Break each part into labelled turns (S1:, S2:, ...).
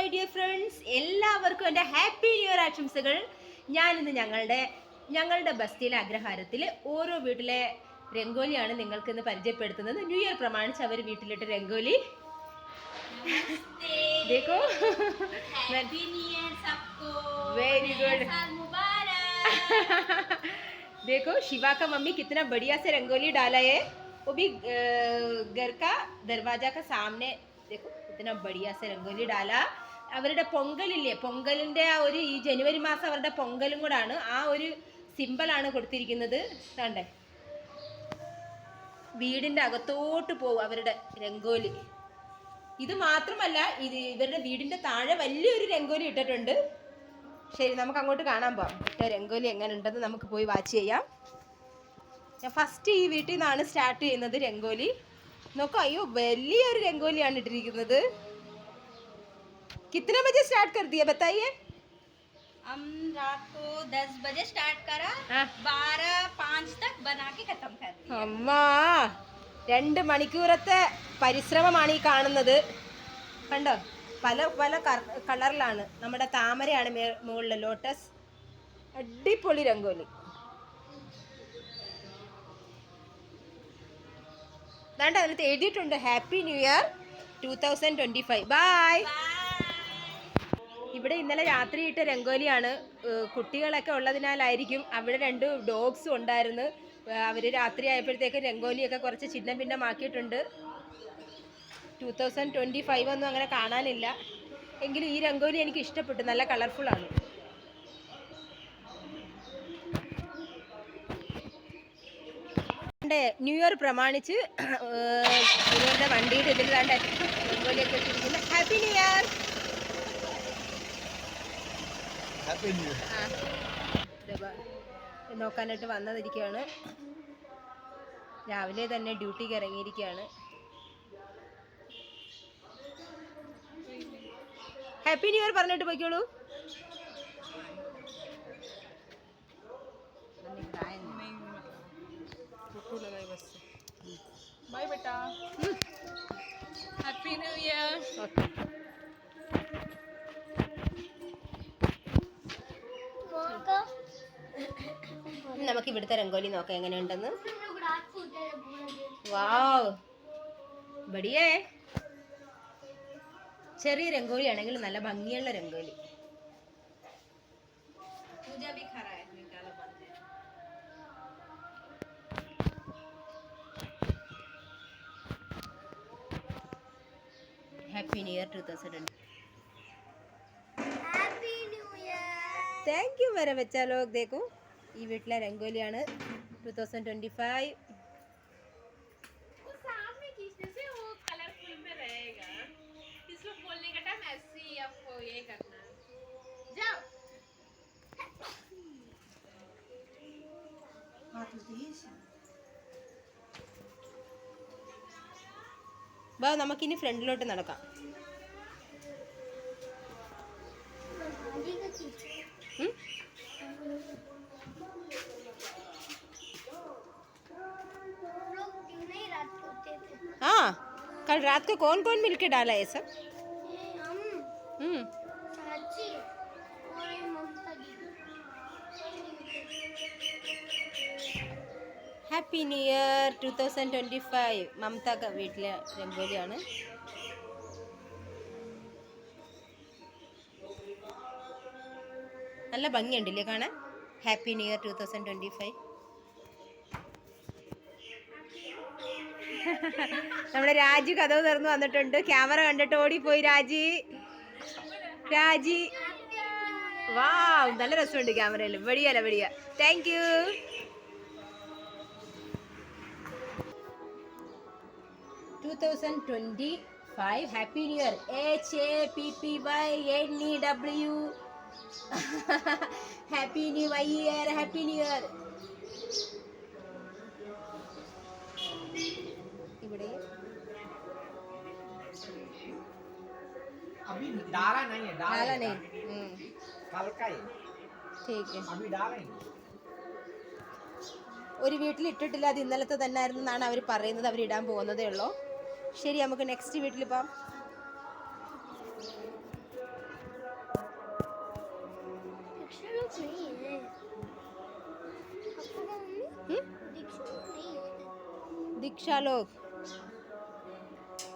S1: My dear friends എല്ലാവർക്കും എൻ്റെ happy new year ആശംസകൾ ഞാനിന്ന് ഞങ്ങളുടെ ഞങ്ങളുടെ ബസ്തിയിലെ അഗ്രഹാരത്തിൽ ഓരോ വീട്ടിലെ രംഗോലിയാണ് നിങ്ങൾക്ക് ഇന്ന് പരിചയപ്പെടുത്തുന്നത് ന്യൂ ഇയർ പ്രമാണിച്ച് അവർ വീട്ടിലിട്ട് രംഗോലി देखो
S2: हैप्पी न्यू ईयर सबको
S1: Very
S2: नया
S1: good.
S2: साल मुबारक
S1: देखो शिवा का मम्मी कितना बढ़िया से रंगोली डाला है वो भी अ, घर का दरवाजा का सामने देखो कितना बढ़िया से रंगोली डाला അവരുടെ പൊങ്കലില്ലേ? പൊങ്കലിന്റെ ആ ഒരു ഈ ജനുവരി മാസം അവരുടെ പൊങ്കലും കൂടാണ്. ആ ഒരു സിമ്പിളാണ് കൊടുത്തിരിക്കുന്നത്. കണ്ടേ വീടിന്റെ അകത്തോട്ട് പോകും അവരുടെ രംഗോലി. ഇത് മാത്രമല്ല ഇത് ഇവരുടെ വീടിന്റെ താഴെ വലിയൊരു രംഗോലി ഇട്ടിട്ടുണ്ട്. ശരി നമുക്ക് അങ്ങോട്ട് കാണാൻ പോവാം. രംഗോലി എങ്ങനെ ഉണ്ടെന്ന് നമുക്ക് പോയി വാച്ച് ചെയ്യാം. ഞാൻ ഫസ്റ്റ് ഈ വീട്ടിൽ നിന്നാണ് സ്റ്റാർട്ട് ചെയ്യുന്നത് രംഗോലി. നോക്കൂ അയ്യോ വലിയൊരു രംഗോലിയാണ് ഇട്ടിരിക്കുന്നത്. कितने बजे स्टार्ट कर दिया बताइए
S2: हम रात को 10 बजे स्टार्ट करा
S1: हाँ।
S2: 12 5 तक बना के खत्म कर दिया
S1: അമ്മ രണ്ട് മണിക്കൂറത്തെ പരിശ്രമമാണ് ഈ കാണുന്നത് കണ്ടോ പല പല കളറിലാണ് നമ്മുടെ താമരയാണ് മേ മുകളിൽ ലോട്ടസ് അടിപൊളി രംഗോലി ദാണ്ട് അതിനകത്ത് എഴുതിയിട്ടുണ്ട് happy new year two thousand twenty five bye ഇവിടെ ഇന്നലെ രാത്രി ഇട്ട രംഗോലിയാണ് കുട്ടികളൊക്കെ ഉള്ളതിനാലായിരിക്കും അവിടെ രണ്ട് ഡോഗ്സും ഉണ്ടായിരുന്നു. അവർ രാത്രി ആയപ്പോഴത്തേക്ക് രംഗോലിയൊക്കെ കുറച്ച് ചിഹ്നം ഭിന്നമാക്കിയിട്ടുണ്ട്. ടു തൗസൻഡ് ട്വന്റി ഫൈവ് ഒന്നും അങ്ങനെ കാണാനില്ല. എങ്കിലും ഈ രംഗോലി എനിക്ക് ഇഷ്ടപ്പെട്ടു. നല്ല കളർഫുള്ളാണ് ന്യൂ ഇയർ പ്രമാണിച്ച് ഇവരുടെ വണ്ടിയുടെ ഇതിൽ വേണ്ട രംഗോലിയൊക്കെ ഹാപ്പി ന്യൂ ഇയർ ആ. ഇത് ബ- നോക്കാനായിട്ട് വന്നതിരിക്കുകയാണ് രാവിലെ തന്നെ ഡ്യൂട്ടിക്ക് ഇറങ്ങിയിരിക്കുകയാണ് ഹാപ്പി ന്യൂ ഇയർ പറഞ്ഞിട്ട് പോയിക്കോളൂ.
S2: ബൈ ബേട്ടാ. ഹാപ്പി ന്യൂ ഇയർ
S1: ഓക്കെ നമുക്ക് ഇവിടുത്തെ രംഗോലി നോക്കാം എങ്ങനെയുണ്ടെന്ന് വാവ് ബടിയേ ചെറിയ രംഗോലി ആണെങ്കിൽ നല്ല ഭംഗിയുള്ള രംഗോലി
S2: पूजा भी खरा है निकाला बंद है
S1: happy new year two thousand thank you വരെ വെച്ചാലോ ദേക്കോ ഈ വീട്ടിലെ രംഗോലിയാണ്. ടു തൗസൻഡ് ട്വന്റി ഫൈവ് നമുക്കിനി ഫ്രണ്ടിലോട്ട് നടക്കാം. हाँ कल रात को कौन कौन मिलके डाला है सब हम्म happy new year two thousand twenty five Mamata വീട്ടിലെ രംഗോലിയാണ് നല്ല ഭംഗിയുണ്ടല്ലേ കാണാൻ happy new year two thousand twenty five നമ്മുടെ രാജു കഥവ് തുറന്ന് വന്നിട്ടുണ്ട്. ക്യാമറ കണ്ടിട്ട് ഓടിപ്പോയി രാജി. രാജി. വാ നല്ല രസമുണ്ട് ക്യാമറയിൽ. വെടിയല്ല വെടിയ. Thank you happy new year H A P P W happy new year happy new year
S3: अभी डाला नहीं है डाला,
S1: नहीं।
S3: कल का है।
S1: ठीक है।
S3: अभी डालेंगे
S1: ഒരു വീട്ടിൽ ഇട്ടിട്ടില്ല അത് ഇന്നലത്തെ തന്നെ ആയിരുന്നു എന്നാണ് അവർ പറയുന്നത് അവർ ഇടാൻ പോകുന്നതേ ഉള്ളൂ. ശരി നമുക്ക് നെക്സ്റ്റ് വീട്ടിൽ പോകാം ദീക്ഷാലോക്.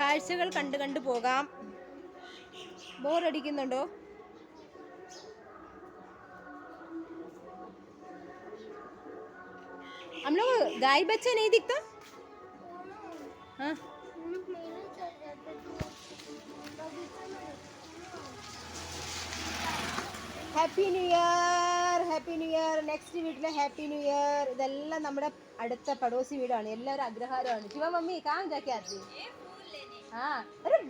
S1: കാഴ്ചകൾ കണ്ടു കണ്ടു പോകാം. ബോറടിക്കുന്നുണ്ടോ हम लोग गाय बच्चा नहीं दिखता हाँ happy new year happy new year next വീട്ടിലെ ഹാപ്പി ന്യൂ ഇയർ ഇതെല്ലാം നമ്മുടെ അടുത്ത പടോസി വീടാണ് എല്ലാവരും അഗ്രഹാരമാണ് ശിവ മമ്മി काम क्या क्या आती हाँ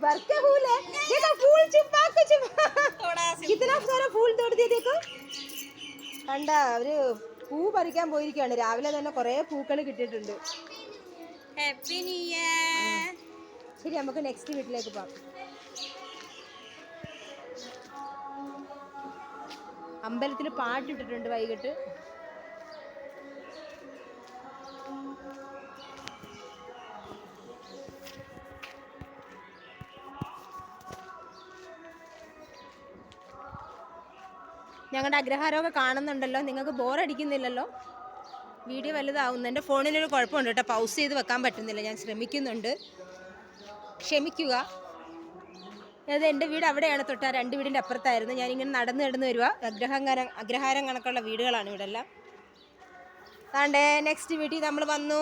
S1: अरे बर के फूल है देखो फूल चुपा के चुपा कितना सारा फूल तोड़ दिया देखो കണ്ട അവര് പൂ പറിക്കാൻ പോയിരിക്കുകയാണ് രാവിലെ തന്നെ കുറേ പൂക്കൾ കിട്ടിയിട്ടുണ്ട്
S2: हैप्पी न्यू ईयर
S1: ശരി നമുക്ക് നെക്സ്റ്റ് വീട്ടിലേക്ക് പോകാം അമ്പലത്തിൽ പാട്ടിട്ടിട്ടുണ്ട് വൈകിട്ട് ഞങ്ങളുടെ അഗ്രഹാരമൊക്കെ കാണുന്നുണ്ടല്ലോ. നിങ്ങൾക്ക് ബോറടിക്കുന്നില്ലല്ലോ വീഡിയോ വലുതാവുന്നു. എന്റെ ഫോണിനൊരു കുഴപ്പമുണ്ട് കേട്ടോ. പൗസ് ചെയ്ത് വെക്കാൻ പറ്റുന്നില്ല. ഞാൻ ശ്രമിക്കുന്നുണ്ട്. ക്ഷമിക്കുക. അത് എന്റെ വീട് അവിടെയാണ് തൊട്ട്. ആ രണ്ട് വീടിന്റെ അപ്പുറത്തായിരുന്നു. ഞാനിങ്ങനെ നടന്നു നടന്ന് വരുക അഗ്രഹങ്കാരം അഗ്രഹാരം കണക്കുള്ള വീടുകളാണ് ഇവിടെ എല്ലാം അതാണ്ടേ നെക്സ്റ്റ് വീട്ടിൽ നമ്മൾ വന്നു.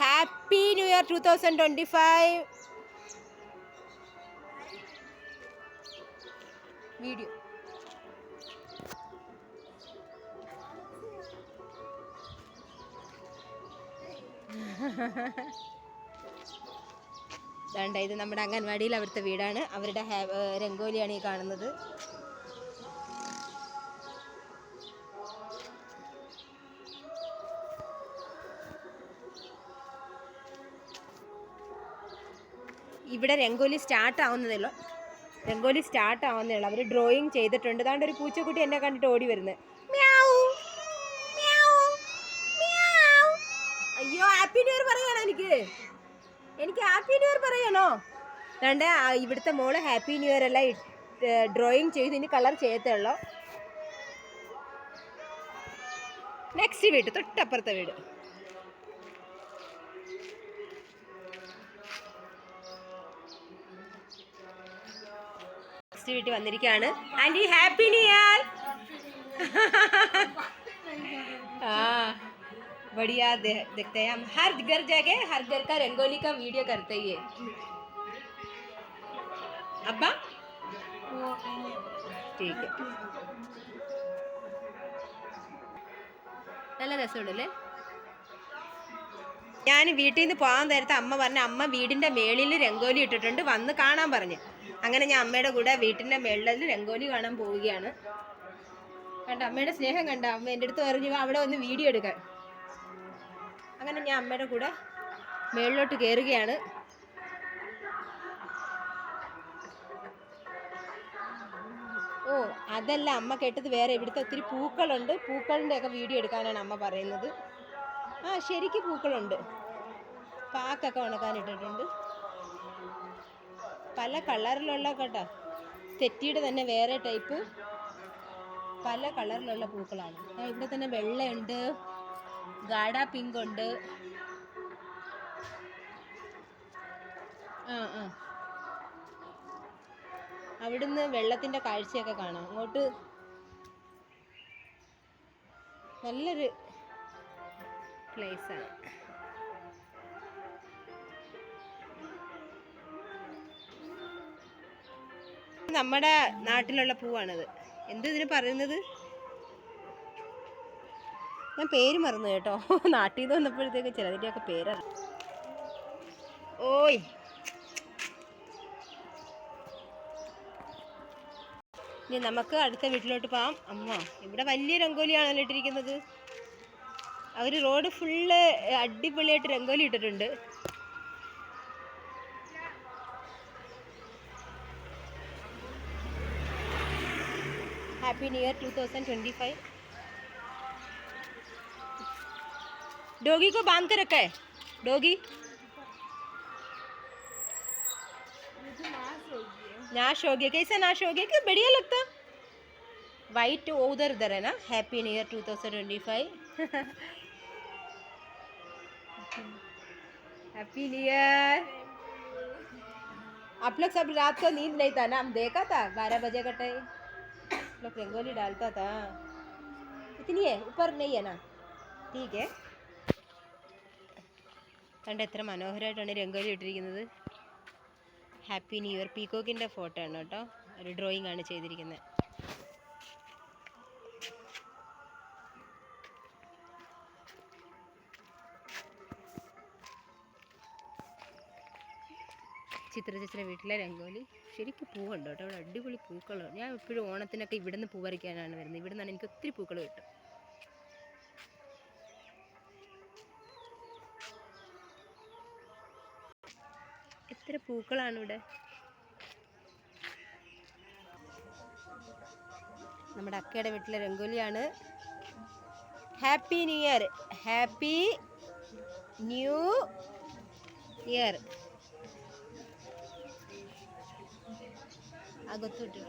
S1: Happy new year two thousand twenty five video. വേണ്ട ഇത് നമ്മുടെ അംഗൻവാടിയിൽ അവിടുത്തെ വീടാണ്. അവരുടെ രംഗോലിയാണ് ഈ കാണുന്നത്. ഇവിടെ രംഗോലി സ്റ്റാർട്ട് ആവുന്നതേ ഉള്ളൂ. രംഗോലി സ്റ്റാർട്ട് ആവുന്നേ ഉള്ളൂ അവർ ഡ്രോയിങ് ചെയ്തിട്ടുണ്ട്. അതാണ്ട് ഒരു പൂച്ചക്കുട്ടി എന്നെ കണ്ടിട്ട് ഓടി വരുന്നത്. അയ്യോ ഹാപ്പി ന്യൂ ഇയർ പറയണോ എനിക്ക്? എനിക്ക് ഹാപ്പി ന്യൂ ഇയർ പറയണോ രണ്ട് ഇവിടുത്തെ മോൾ ഹാപ്പി ന്യൂ ഇയർ അല്ല ഡ്രോയിങ് ചെയ്ത് ഇനി കളർ ചെയ്യത്തേ ഉള്ളൂ നെക്സ്റ്റ് വീട് തൊട്ടപ്പുറത്തെ വീട്. നെക്സ്റ്റ് വീട്ടിൽ വന്നിരിക്കുകയാണ് ആൻറ്റി ഹാപ്പി ന്യൂ ഇയർ हाँ बढ़िया दे, देखते हैं हम हर घर जाके हर घर का रंगोली का वीडियो करते ही है अब्बा ठीक है നല്ല രസമുണ്ടല്ലേ ഞാൻ വീട്ടിൽ നിന്ന് പോകാൻ നേരത്തെ അമ്മ പറഞ്ഞ അമ്മ വീടിൻ്റെ മേളിൽ രംഗോലി ഇട്ടിട്ടുണ്ട് വന്ന് കാണാൻ പറഞ്ഞു അങ്ങനെ ഞാൻ അമ്മയുടെ കൂടെ വീട്ടിന്റെ മേളിൽ രംഗോലി കാണാൻ പോവുകയാണ്. കണ്ട അമ്മയുടെ സ്നേഹം കണ്ട അമ്മ എന്റെ അടുത്ത് പറഞ്ഞു അവിടെ വന്ന് വീഡിയോ എടുക്കാൻ. അങ്ങനെ ഞാൻ അമ്മയുടെ കൂടെ മേളിലോട്ട് കയറുകയാണ് ഓ അതല്ല അമ്മ കേട്ടത് വേറെ. ഇവിടുത്തെ ഒത്തിരി പൂക്കളുണ്ട്. പൂക്കളിന്റെ ഒക്കെ വീഡിയോ എടുക്കാനാണ് അമ്മ പറയുന്നത്. ആ ശരിക്ക് പൂക്കളുണ്ട്. പാക്കൊക്കെ ഉണക്കാനിട്ടിട്ടുണ്ട്. പല കളറിലുള്ള കേട്ടോ. തെറ്റിയുടെ തന്നെ വേറെ ടൈപ്പ് പല കളറിലുള്ള പൂക്കളാണ്. ഇവിടെ തന്നെ വെള്ളയുണ്ട്. ഗാഡ പിങ്ക് ഉണ്ട്. ആ ആ. അവിടുന്ന് വെള്ളത്തിന്റെ കാഴ്ചയൊക്കെ കാണാം. അങ്ങോട്ട് നല്ലൊരു പ്ലേസ് നമ്മുടെ നാട്ടിലുള്ള പൂവാണത്. എന്ത് ഇതിന് പറയുന്നത്? ഞാൻ പേര് മറന്നു കേട്ടോ. നാട്ടിൽ നിന്ന് വന്നപ്പോഴത്തേക്ക് ചിലതിന്റെയൊക്കെ പേരാണ്. ഓയ്. ഇനി നമുക്ക് അടുത്ത വീട്ടിലോട്ട് പോകാം അമ്മ ഇവിടെ വലിയ രംഗോലിയാണല്ലോ ഇട്ടിരിക്കുന്നത്. അവർ റോഡ് ഫുള്ള് അടിപൊളിയായിട്ട് രംഗോലി ഇട്ടിട്ടുണ്ട്. between ईयर 2025 डोगी को बाँध के रखा है। डोगी। नाश हो गया। कैसे नाश हो गया? क्या बढ़िया लगता? वाइट उधर उधर है ना? Happy new year 2025 happy new year आप लोग सब रात को नींद नहीं था ना? हम देखा था? बारह बजे का टाइम लोग रंगोली डालता था इतनी है ऊपर नहीं है ना ठीक है കണ്ട എത്ര മനോഹരമായിട്ടാണ് രംഗോലി ഇട്ടിരിക്കുന്നത് ഹാപ്പി ന്യൂ ഇയർ പീക്കോക്കിൻ്റെ ഫോട്ടോ ആണ് കേട്ടോ ഒരു ഡ്രോയിങ് ആണ് ചെയ്തിരിക്കുന്നത് ചിത്ര ചേച്ചിയുടെ വീട്ടിലെ രംഗോലി ശരിക്കും പൂവുണ്ട് കേട്ടോ. അവിടെ അടിപൊളി പൂക്കളാണ് ഞാൻ എപ്പോഴും ഓണത്തിനൊക്കെ ഇവിടുന്ന് പൂ പറിക്കാനാണ് വരുന്നത്. ഇവിടെ നിന്നാണ് എനിക്ക് ഒത്തിരി പൂക്കൾ കിട്ടും. എത്ര പൂക്കളാണ് ഇവിടെ? നമ്മുടെ അക്കയുടെ വീട്ടിലെ രംഗോലിയാണ്. Happy new year happy new year agotudo